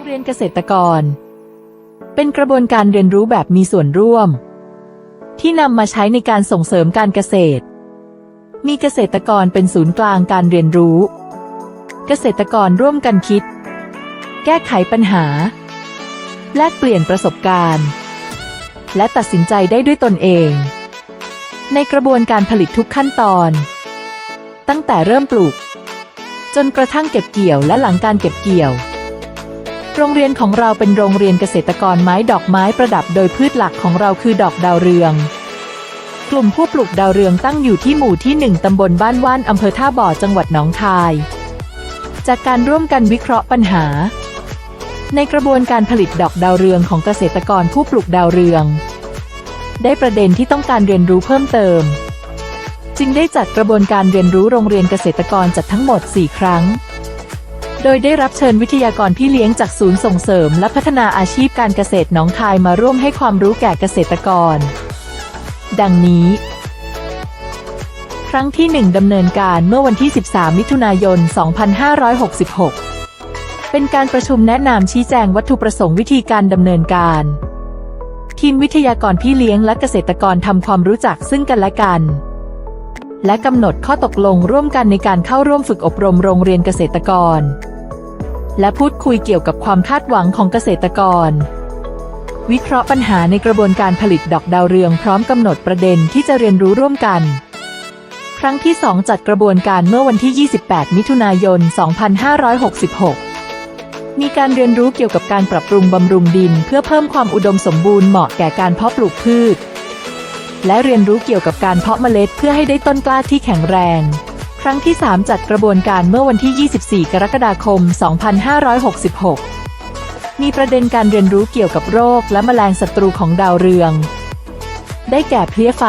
รงเรียนเกษตรกร เป็นกระบวนการเรียนรู้แบบมีส่วนร่วม ที่นำมาใช้ในการส่งเสริมการเกษตร มีเกษตรกรเป็นศูนย์กลางการเรียนรู้ เกษตรกรร่วมกันคิด แก้ไขปัญหา แลกเปลี่ยนประสบการณ์ และตัดสินใจได้ด้วยตนเอง ในกระบวนการผลิตทุกขั้นตอน ตั้งแต่เริ่มปลูกจนกระทั่งเก็บเกี่ยวและหลังการเก็บเกี่ยว โรงเรียนของเราเป็นโรงเรียนเกษตรกรไม้ดอกไม้ประดับโดยพืชหลักของเราคือดอกดาวเรือง กลุ่มผู้ปลูกดาวเรืองตั้งอยู่ที่หมู่ที่หนึ่งตำบลบ้านว่านอำเภอท่าบ่อจังหวัดหนองคาย จากการร่วมกันวิเคราะห์ปัญหา ในกระบวนการผลิตดอกดาวเรืองของเกษตรกรผู้ปลูกดาวเรือง ได้ประเด็นที่ต้องการเรียนรู้เพิ่มเติม จึงได้จัดกระบวนการเรียนรู้โรงเรียนเกษตรกรจัดทั้งหมด 4 ครั้ง โดยได้รับเชิญวิทยากรพี่เลี้ยงจากศูนย์ส่งเสริม และพัฒนาอาชีพการเกษตรหนองคายมาร่วมให้ความรู้แก่เกษตรกร ดังนี้ ครั้งที่ 1 ดำเนินการเมื่อวันที่ 13 มิถุนายน 2566 เป็นการประชุมแนะนำชี้แจงวัตถุประสงค์วิธีการดำเนินการ ทีมวิทยากรพี่เลี้ยงและเกษตรกรทำความรู้จักซึ่งกันและกันและกำหนดข้อตกลงร่วมกันในการเข้าร่วมฝึกอบรมโรงเรียนเกษตรกร และพูดคุยเกี่ยวกับความคาดหวังของเกษตรกร วิเคราะห์ปัญหาในกระบวนการผลิตดอกดาวเรืองพร้อมกำหนดประเด็นที่จะเรียนรู้ร่วมกัน ครั้งที่ 2 จัดกระบวนการเมื่อวันที่ 28 มิถุนายน 2566มีการเรียนรู้เกี่ยวกับการปรับปรุงบำรุงดิน เพื่อเพิ่มความอุดมสมบูรณ์เหมาะแก่การเพาะปลูกพืช และเรียนรู้เกี่ยวกับการเพาะเมล็ดเพื่อให้ได้ต้นกล้าที่แข็งแรง ครั้งที่ 3 จัดกระบวนการเมื่อวันที่ 24 กรกฎาคม 2566 มีประเด็นการเรียนรู้เกี่ยวกับโรคและแมลงศัตรูของดาวเรือง ได้แก่เพลี้ยไฟ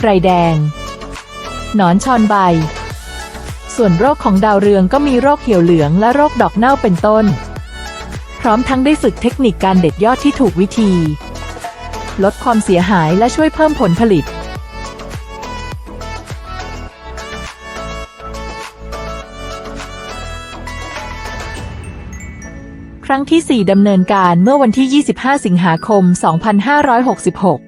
ไรแดง หนอนชอนใบ ส่วนโรคของดาวเรืองก็มีโรคเหี่ยวเหลืองและโรคดอกเน่าเป็นต้น พร้อมทั้งได้ฝึกเทคนิคการเด็ดยอดที่ถูกวิธี ลดความเสียหายและช่วยเพิ่มผลผลิต ครั้งที่ 4 ดำเนินการเมื่อวันที่ 25 สิงหาคม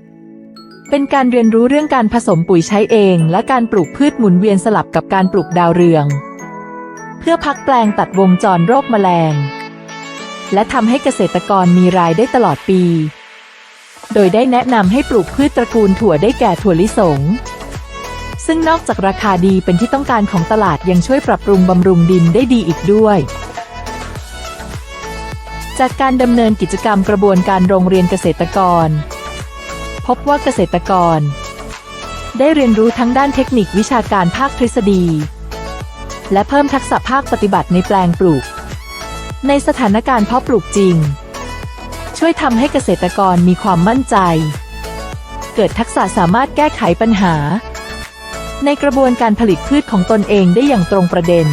2566 เป็นการเรียนรู้เรื่องการผสมปุ๋ยใช้เอง และการปลูกพืชหมุนเวียนสลับกับการปลูกดาวเรือง เพื่อพักแปลงตัดวงจรโรคแมลง และทำให้เกษตรกรมีรายได้ตลอดปี โดยได้แนะนำให้ปลูกพืชตระกูลถั่วได้แก่ถั่วลิสงซึ่งนอกจากราคาดีเป็นที่ต้องการของตลาดยังช่วยปรับปรุงบำรุงดินได้ดีอีกด้วย จากการดำเนินกิจกรรมกระบวนการโรงเรียนเกษตรกร พบว่าเกษตรกร ได้เรียนรู้ทั้งด้านเทคนิควิชาการภาคทฤษฎี และเพิ่มทักษะภาคปฏิบัติในแปลงปลูก ในสถานการณ์เพาะปลูกจริง ช่วยทำให้เกษตรกรมีความมั่นใจ เกิดทักษะสามารถแก้ไขปัญหา ในกระบวนการผลิตพืชของตนเองได้อย่างตรงประเด็น